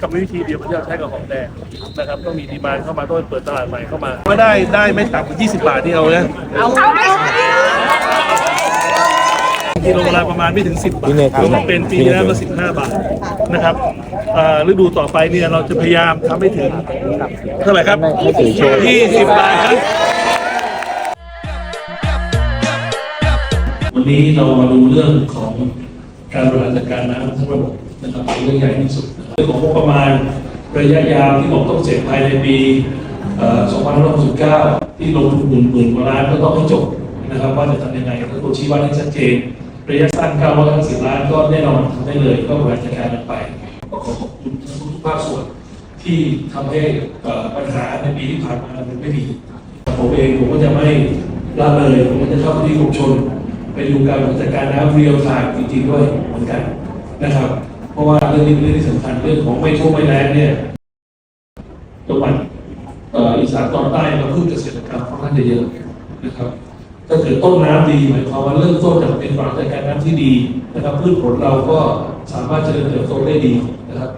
กรรมวิธีเดียวที่เราใช้กับหอมแดงนะครับต้องมีดีมานเข้ามาต้องเปิดตลาดใหม่เข้ามาไม่ได้ได้ไม่ต่ำกว่า 20 บาทที่เอานะกิโลละประมาณไม่ถึง 10 บาทพี่เนยครับแล้วก็เป็นปีที่แล้วก็15 บาทนะครับเอ่อฤดูต่อไปเนี่ยเราจะพยายามทำให้ถึงเท่าไหร่ครับให้ถึงโชว์20 บาทครับวันนี้เรามาดูเรื่องของการบริหารจัดการน้ำทั้งระบบนะครับเป็นเรื่องใหญ่ที่สุดนะครับ เรื่องของงบประมาณระยะยาวที่บอกต้องเสร็จภายในปี2569 ที่ลงทุนหมื่นหมื่นกว่าล้านก็ต้องให้จบนะครับว่าจะทำยังไงถ้าตัวชี้วัดให้ชัดเจน ระยะสั้น950ล้านก็แน่นอนทำได้เลยก็บริหารจัดการกันไปก็ขอขอบคุณทุกภาคส่วนที่ทำให้ปัญหาในปีที่ผ่านมามันไม่มีผมเองผมก็จะไม่ละเลยผมก็จะเข้าไปที่ชุมชน ไปดูการบริหารจัดการน้ำเรียลไทม์จริงๆด้วยเหมือนกันนะครับ ราะว่าเรื่องนี้เป็นเรื่องที่สำคัญเรื่องของไม่ท่วมไม่แล้งเนี่ยจังหวัดเอ่ออีสานตอนใต้เราพึ่งเกษตรกรรมค่อนข้างจะเยอะนะครับถ้าเกิดต้นน้ำดีหมายความว่าเริ่มต้นจากเป็นบริหารจัดการน้ำที่ดีนะครับพืชผลเราก็สามารถเจริญเติบโตได้ดีนะครับ